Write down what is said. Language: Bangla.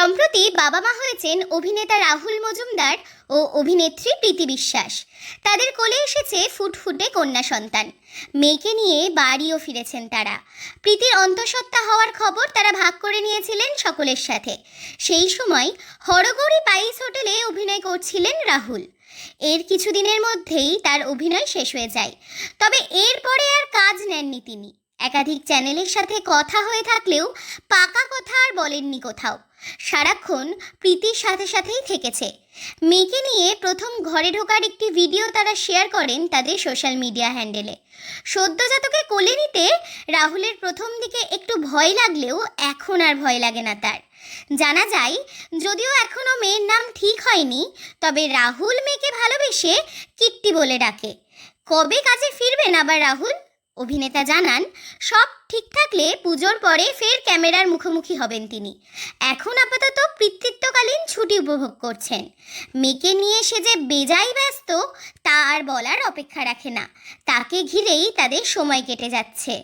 সম্প্রতি বাবা মা হয়েছেন অভিনেতা রাহুল মজুমদার ও অভিনেত্রী প্রীতি বিশ্বাস। তাদের কোলে এসেছে ফুটফুটে কন্যা সন্তান। মেয়েকে নিয়ে বাড়িও ফিরেছেন তারা। প্রীতির অন্তঃসত্ত্বা হওয়ার খবর তারা ভাগ করে নিয়েছিলেন সকলের সাথে। সেই সময় হরগৌরী পাইস হোটেলে অভিনয় করছিলেন রাহুল। এর কিছুদিনের মধ্যেই তার অভিনয় শেষ হয়ে যায়। তবে এরপরে আর কাজ নেননি তিনি। একাধিক চ্যানেলের সাথে কথা হয়ে থাকলেও পাকা কথা আর বলেননি কোথাও। সারাক্ষণ প্রীতির সাথে সাথেই থেকেছে। মেয়েকে নিয়ে প্রথম ঘরে ঢোকার একটি ভিডিও তারা শেয়ার করেন তাদের সোশ্যাল মিডিয়া হ্যান্ডেলে। সদ্যজাতকে কোলে নিতে রাহুলের প্রথম দিকে একটু ভয় লাগলেও এখন আর ভয় লাগে না তার। জানা যায়, যদিও এখনও মেয়ের নাম ঠিক হয়নি, তবে রাহুল মেয়েকে ভালোবেসে কিট্টি বলে ডাকে। কবে কাজে ফিরবেন আবার রাহুল? অভিনেতা জানান, সব ঠিক থাকলে পুজোর পরে ফের ক্যামেরার মুখোমুখি হবেন তিনি। এখন আপাতত পিতৃত্বকালীন ছুটি উপভোগ করছেন। মেয়েকে নিয়ে সে যে বেজাই ব্যস্ত, তা আর বলার অপেক্ষা রাখে না। তাকে ঘিরেই তাদের সময় কেটে যাচ্ছে।